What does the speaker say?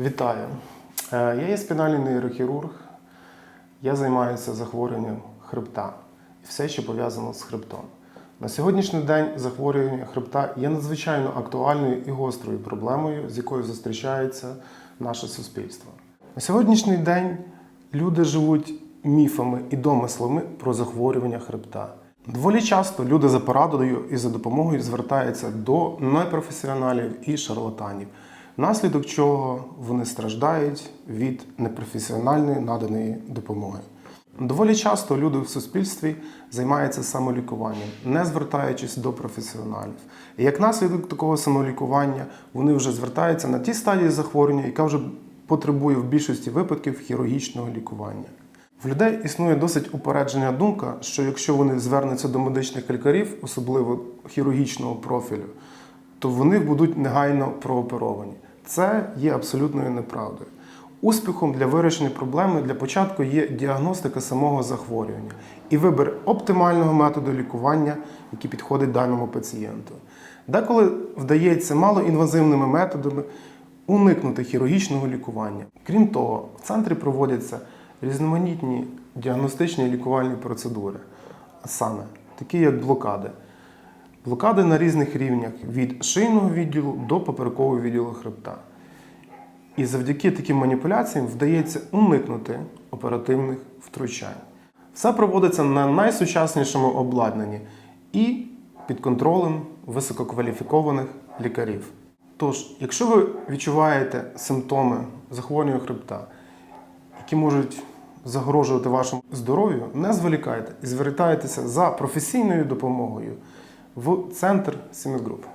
Вітаю. Е, Я є спінальний нейрохірург. Я займаюся захворюванням хребта і все, що пов'язано з хребтом. На сьогоднішній день захворювання хребта є надзвичайно актуальною і гострою проблемою, з якою зустрічається наше суспільство. На сьогоднішній день люди живуть міфами і домислами про захворювання хребта. Доволі часто люди за порадою і за допомогою звертаються до непрофесіоналів і шарлатанів, внаслідок чого вони страждають від непрофесіональної наданої допомоги. Доволі часто люди в суспільстві займаються самолікуванням, не звертаючись до професіоналів. І як наслідок такого самолікування вони вже звертаються на ті стадії захворювання, яка вже потребує в більшості випадків хірургічного лікування. В людей існує досить упереджена думка, що якщо вони звернуться до медичних лікарів, особливо хірургічного профілю, то вони будуть негайно прооперовані. Це є абсолютною неправдою. Успіхом для вирішення проблеми для початку є діагностика самого захворювання і вибір оптимального методу лікування, який підходить даному пацієнту. Деколи вдається малоінвазивними методами уникнути хірургічного лікування. Крім того, в центрі проводяться різноманітні діагностичні і лікувальні процедури, а саме такі як блокади. Блокади на різних рівнях від шийного відділу до поперекового відділу хребта. І завдяки таким маніпуляціям вдається уникнути оперативних втручань. Все проводиться на найсучаснішому обладнанні і під контролем висококваліфікованих лікарів. Тож, якщо ви відчуваєте симптоми захворювання хребта, які можуть загрожувати вашому здоров'ю, не зволікайте і звертайтеся за професійною допомогою в центр Сімігруп.